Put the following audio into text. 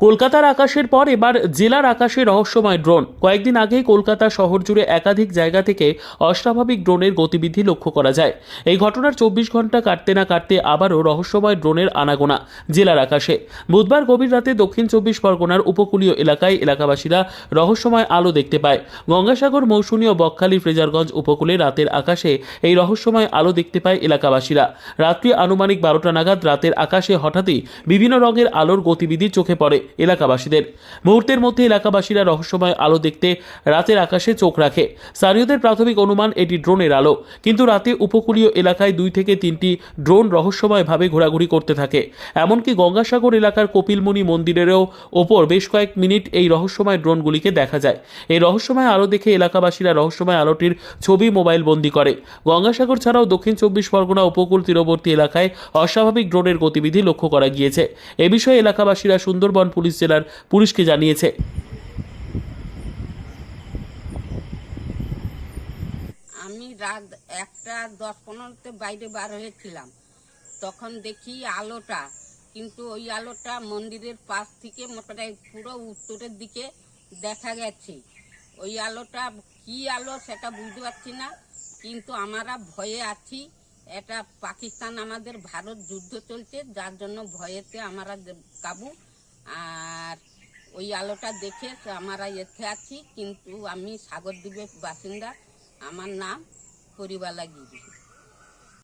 কলকাতার আকাশের পর এবার জেলার আকাশে রহস্যময় ড্রোন। কয়েকদিন আগেই কলকাতা শহর জুড়ে একাধিক জায়গা থেকে অস্বাভাবিক ড্রোনের গতিবিধি লক্ষ্য করা যায়। এই ঘটনার চব্বিশ ঘণ্টা কাটতে না কাটতে আবারও রহস্যময় ড্রোনের আনাগোনা জেলার আকাশে। বুধবার গভীর রাতে দক্ষিণ চব্বিশ পরগনার উপকূলীয় এলাকায় এলাকাবাসীরা রহস্যময় আলো দেখতে পায়। গঙ্গাসাগর মৌসুমী ও বকখালি ফ্রেজারগঞ্জ উপকূলে রাতের আকাশে এই রহস্যময় আলো দেখতে পায় এলাকাবাসীরা। রাত্রি আনুমানিক বারোটা নাগাদ রাতের আকাশে হঠাৎই বিভিন্ন রঙের আলোর গতিবিধি চোখে পড়ে। এলাকাবাসীদের। মুহূর্তের মধ্যে এলাকাবাসীরা রহস্যময় আলো দেখতে রাতের আকাশে চোখ রাখে। স্থানীয়দের প্রাথমিক অনুমান, এটি ড্রোনের আলো। কিন্তু রাতে উপকূলীয় এলাকায় দুই থেকে তিনটি ড্রোন রহস্যময়ভাবে ঘোরাঘুরি করতে থাকে। এমনকি গঙ্গাসাগর এলাকার কপিলমুনি মন্দিরেরও ওপর বেশ কয়েক মিনিট এই রহস্যময় ড্রোনগুলিকে দেখা যায়। এই রহস্যময় আলো দেখে এলাকাবাসীরা রহস্যময় আলোটির ছবি মোবাইল বন্দি করে। গঙ্গাসাগর ছাড়াও দক্ষিণ চব্বিশ পরগনা, উপকূল তীরবর্তী এলাকায় অস্বাভাবিক ড্রোনের গতিবিধি লক্ষ্য করা গিয়েছে। এ বিষয়ে এলাকাবাসীরা সুন্দরবন পুলিশ জেলার পুলিশকে জানিয়েছে। আমি রাত একটা দশ পনেরোতে বাইরে বার হয়েছিলাম। তখন দেখি আলোটা, কিন্তু ওই আলোটা মন্দিরের পাশ থেকে মোটামুটি পুরো উত্তরের দিকে দেখা গেছে। ওই আলোটা কি আলো সেটা বুঝতে পারছি না, কিন্তু আমরা ভয়ে আছি। এটা পাকিস্তান, আমাদের ভারত যুদ্ধ চলছে, যার জন্য ভয়েতে আমরা কাবু। আর ওই আলোটা দেখে আমরা এতে আছি, কিন্তু আমি সাগরদ্বীপের বাসিন্দা। আমার নাম পরিবালা গিরি